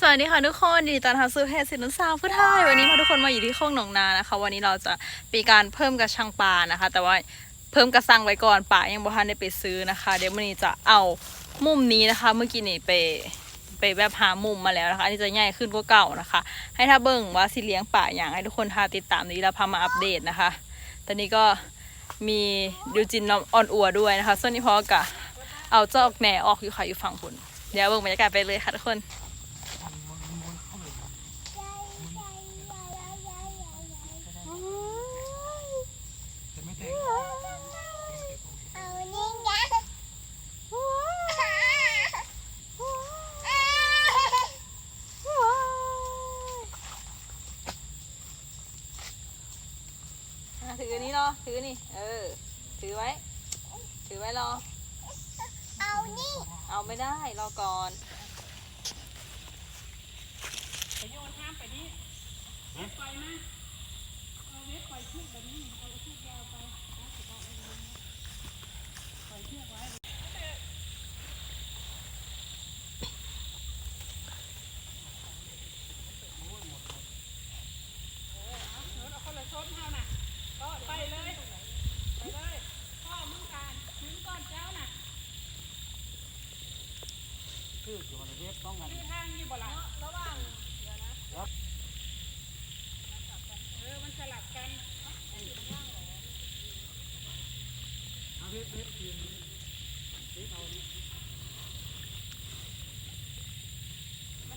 สวัสดีค่ะทุกคนยินดีต้อนรับสู่เพจสินุสาวผู้ไทยวันนี้พาทุกคนมาอยู่ที่โคกหนองนานะคะ วันนี้เราจะมีการเพิ่มกระชังปลานะคะ แต่ว่าเพิ่มกระสังไว้ก่อนป่ายังบ่ทันได้ไปซื้อนะคะ เดี๋ยววันนี้จะเอามุมนี้นะคะ เมื่อกี้นี่ไปไปแบบหามุมมาแล้วนะคะอันนี้จะใหญ่ขึ้นกว่าเก่านะคะ ให้ถ้าเบิ่งว่าสิเลี้ยงป่าอย่างให้ทุกคนทาติดตามนี้แล้วพามาอัปเดตนะคะ ตอนนี้ก็มีดิวจินน้ำอ่อนอัวด้วยนะคะส่วนนี้พอกะเอาเจ้าออกแหน่ออกอยู่ค่ะอยู่ฝั่งคุณเดี๋ยวเบิ่งบรรยากาศไปเลยค่ะทุกคน เอานี่ไง อะ ถืออันนี้รอ ถือนี่ เออ ถือไว้ ถือไว้รอ เอานี่ เอาไม่ได้ รอก่อน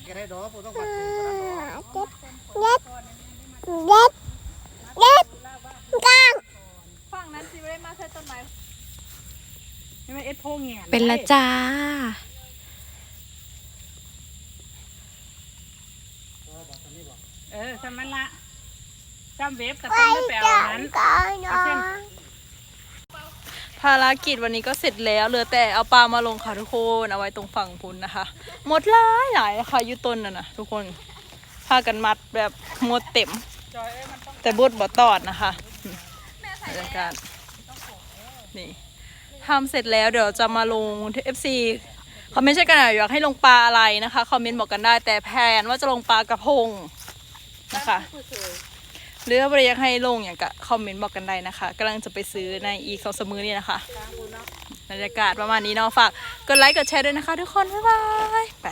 ก็ได้ดอกผมต้องปัดปืนก็ได้ดอกเด็ดเด็ดเด็ดกลางฝั่งนั้นสิไม่ได้มาใช้ต้นไม้นี่มันเอ็ดโพงเงี้ยเป็นละจ้า เออจำมันละจำเว็บแต่ต้องไม่ไปเอานั้นก่อนเนาะภารกิจวันนี้ก็เสร็จแล้วเหลือแต่เอาปลามาลงค่ะทุกคนเอาไว้ตรงฝั่งพุนนะคะ หมดหลายหลายค่ะยุต้นน่ะนะทุกคนพากันมัดแบบหมดเต็มจอยเอ้ยมันต้องแต่บดบ่ตอดนะคะบรรยากาศนี่ทำเสร็จแล้วเดี๋ยวจะมาลงที่ FC คอมเมนต์ช่วยกันหน่อยอยากให้ลงปลาอะไรนะคะคอมเมนต์บอกกันได้ แต่แพนว่าจะลงปลากระพงนะคะ หรือว่าอยากให้ลงอย่างกะคอมเมนต์บอกกันได้นะคะกำลังจะไปซื้อในอีกสองสามมือนี่นะคะบรรยากาศประมาณนี้เนาะฝากกดไลค์กดแชร์ด้วยนะคะ ทุกคนบ๊ายบายไป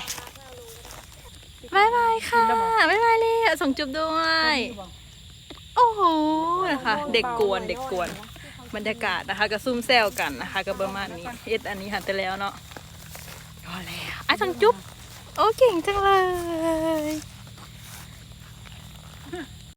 บายบายค่ะบายบายเลยส่งจุ๊บด้วยโอ้โหนะคะ เด็กกวนเด็กกวนบรรยากาศนะคะก็ซุ่มแซวกันนะคะ ก็ประมาณนี้เอ็ดอันนี้หันไปแล้วเนาะ พอแล้วอะจังจุ๊บ โอ้เก่งจังเลย